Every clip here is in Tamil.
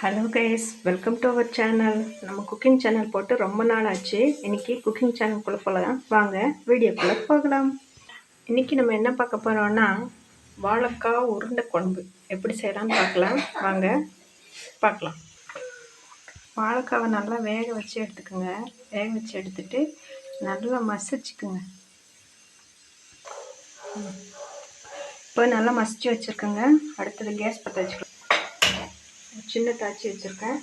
Hello guys welcome to our channel நம்ம குக்கிங் சேனல் போட்டு ரொம்ப நாள் ஆச்சு இன்றைக்கி குக்கிங் சேனல் போல தான் வாங்க வீடியோக்குள்ளே போகலாம். இன்றைக்கி நம்ம என்ன பார்க்க போகிறோம்னா வாழைக்காய் உருண்டை குழம்பு. எப்படி செய்யலாம்னு பார்க்கலாம். வாங்க பார்க்கலாம். வாழைக்காவை நல்லா வேக வச்சு எடுத்துக்கோங்க. வேக வச்சு எடுத்துட்டு நல்லா மசிச்சுக்குங்க. இப்போ நல்லா மசிச்சு வச்சுருக்கோங்க. அடுத்தது கேஸ் பற்ற வச்சுக்கலாம். சின்ன தாச்சி வச்சுருக்கேன்.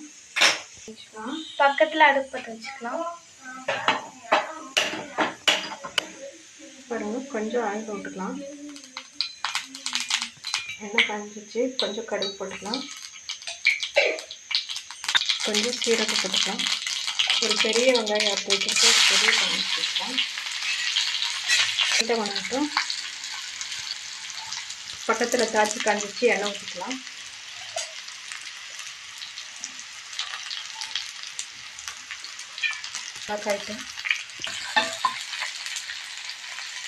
வச்சுக்கலாம். பக்கத்தில் அடுப்பு பற்ற வச்சுக்கலாம். பாருங்க கொஞ்சம் ஆயில் போட்டுக்கலாம். எண்ணெய் காஞ்சிச்சு கொஞ்சம் கடுகு போட்டுக்கலாம். கொஞ்சம் சீரகம் போட்டுக்கலாம். ஒரு பெரிய வெங்காயம் அறுத்து வச்சுட்டு பெரிய வெங்காயம் இந்த வணக்கம் பக்கத்தில் தாச்சி காஞ்சிச்சு எண்ணெய் ஊற்றிக்கலாம் காய்ட்டு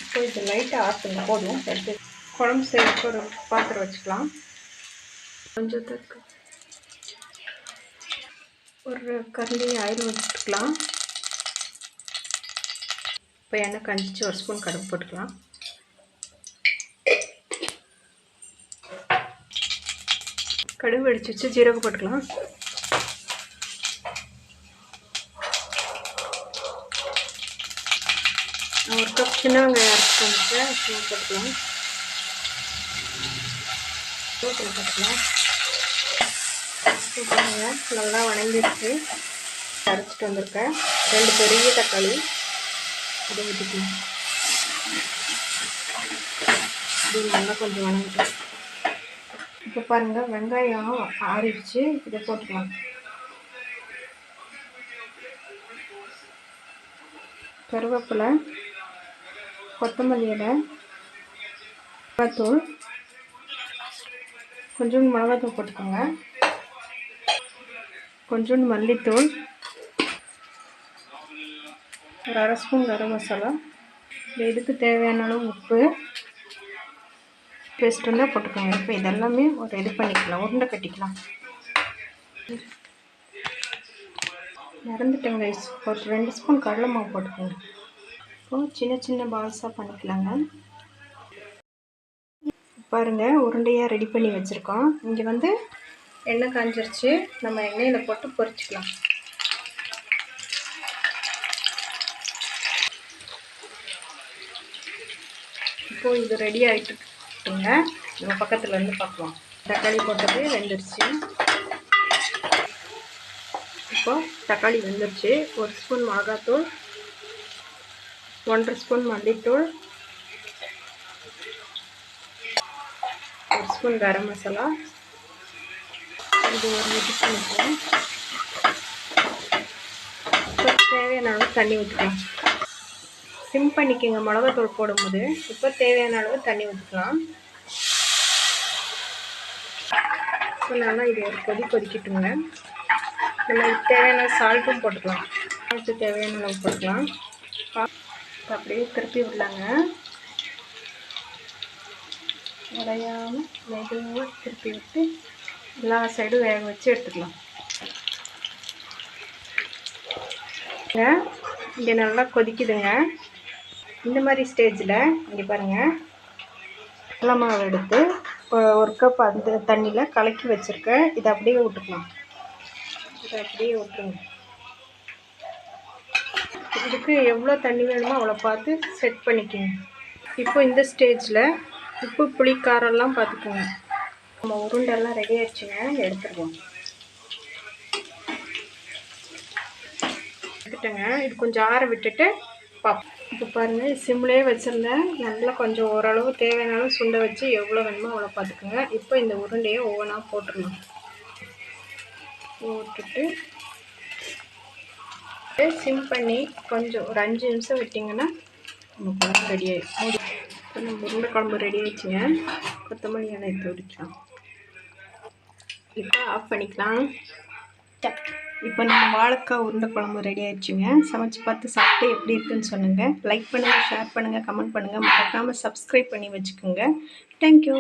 இப்போ இது லைட்டாக ஆற்றுங்க போதும் எடுத்து குழம்பு செய்யறதுக்கு ஒரு பாத்திரம் வச்சுக்கலாம். கொஞ்சத்துக்கு ஒரு கரண்டி ஆயில் வச்சுக்கலாம். இப்போ எண்ணெய் கஞ்சிச்சு ஒரு ஸ்பூன் கடுப்பு போட்டுக்கலாம். கடுகு வெடிச்சு வச்சு ஜீரகம் போட்டுக்கலாம். ஒரு கப் சின்ன வெங்காயம் அரைச்சி வந்துட்டு போட்டுக்கலாம். சூட்டில் போட்டுக்கலாம் சூட்டுங்க நல்லா வணங்கிடுச்சு. அரைச்சிட்டு வந்திருக்கேன். ரெண்டு பெரிய தக்காளி. அதை ஊற்றிக்கலாம் இது நல்லா கொஞ்சம் வணங்கிட்டு இப்போ பாருங்கள் வெங்காயம் ஆறிடுச்சு. இதை போட்டுக்கலாம். கருவேப்பிலை. கொத்தமல்லி இலை மிளகாத்தூள் கொஞ்சோண்டு மிளகாத்தூள் போட்டுக்கோங்க. கொஞ்சோண்டு மல்லித்தூள் ஒரு அரை ஸ்பூன் கரம் மசாலா. இதுக்கு தேவையான அளவு உப்பு பேஸ்ட் இருந்தால் போட்டுக்கோங்க. இப்போ இதெல்லாமே ஒரு இது பண்ணிக்கலாம் உருண்டை கட்டிக்கலாம். மறந்துட்டேங்க ஒரு ரெண்டு ஸ்பூன் கடலை மாவு போட்டுக்கோங்க. இப்போது சின்ன சின்ன பால்ஸாக பண்ணிக்கலாங்க. பாருங்கள் உருண்டையாக ரெடி பண்ணி வச்சுருக்கோம். இங்கே வந்து எண்ணெய் காஞ்சிருச்சு. நம்ம எண்ணெயில் போட்டு பொரிச்சிக்கலாம். இப்போது இது ரெடி ஆகிட்டுங்க நம்ம பக்கத்தில் இருந்து பார்க்கலாம். தக்காளி போட்டது வெந்துருச்சு. இப்போ தக்காளி வெந்துருச்சு. ஒரு ஸ்பூன் மிளகாத்தூள் ஒன்றரை ஸ்பூன் மல்லித்தூள் ஒரு ஸ்பூன் கரம் மசாலா. இது ஒரு இது பண்ணிக்கலாம் இப்போ தேவையான அளவு தண்ணி ஊற்றிக்கலாம் சிம் பண்ணிக்கோங்க மிளகாத்தூள் போடும்போது. இப்போ தேவையான அளவு தண்ணி ஊற்றிக்கலாம் இப்போ நல்லா இது ஒரு கொதி கொதிக்கட்டுங்க. நம்ம தேவையான சால்ட்டும் போட்டுக்கலாம். சால்ட்டு தேவையான அளவு போட்டுக்கலாம். அப்படியே திருப்பி விடலாங்க. உடையாமல் மெதுவாக திருப்பி விட்டு எல்லா சைடும் வேக வச்சு எடுத்துக்கலாம். இங்கே நல்லா கொதிக்குதுங்க. இந்த மாதிரி ஸ்டேஜில் இங்கே பாருங்கள் கடலை மாவு எடுத்து ஒரு கப் அந்த தண்ணியில் கலக்கி வச்சுருக்கேன் இதை அப்படியே விட்டுக்கலாம். இதை அப்படியே விட்டுருங்க. இதுக்கு எவ்வளோ தண்ணி வேணுமோ அவ்வளோ பார்த்து செட் பண்ணிக்கோங்க. இப்போ இந்த ஸ்டேஜில் உப்பு புளி காரம்லாம் பார்த்துக்கோங்க. நம்ம உருண்டெல்லாம் ரெடி ஆயிடுச்சுங்க. எடுத்துருவோம். எடுத்துட்டேங்க. இது கொஞ்சம் ஆற விட்டுட்டு பார்ப்போம். இப்போ பாருங்கள் சிம்லேயே வச்சுருந்தேன். நல்லா கொஞ்சம் ஓரளவு தேவையான சுண்டை வச்சு எவ்வளோ வேணுமோ அவ்வளோ பார்த்துக்கோங்க. இப்போ இந்த உருண்டையை ஒவ்வொன்றா போட்டுடலாம் போட்டுட்டு சிம் பண்ணி கொஞ்சம் ஒரு அஞ்சு நிமிஷம் விட்டிங்கன்னா நம்ம குழம்பு ரெடி ஆகிடும் இப்போ நம்ம உருண்டை குழம்பு ரெடி ஆகிடுச்சிங்க கொத்தமல்லி இலை எடுத்து இப்போ ஆஃப் பண்ணிக்கலாம். இப்போ நம்ம வாழைக்காய் உருண்டை குழம்பு ரெடி ஆயிடுச்சுங்க. சமைச்சு பார்த்து சாப்பிட்டு எப்படி இருக்குன்னு சொல்லுங்கள் லைக் பண்ணுங்கள் ஷேர் பண்ணுங்கள் கமெண்ட் பண்ணுங்கள் மறக்காமல் சப்ஸ்கிரைப் பண்ணி வச்சுக்கோங்க. தேங்க்யூ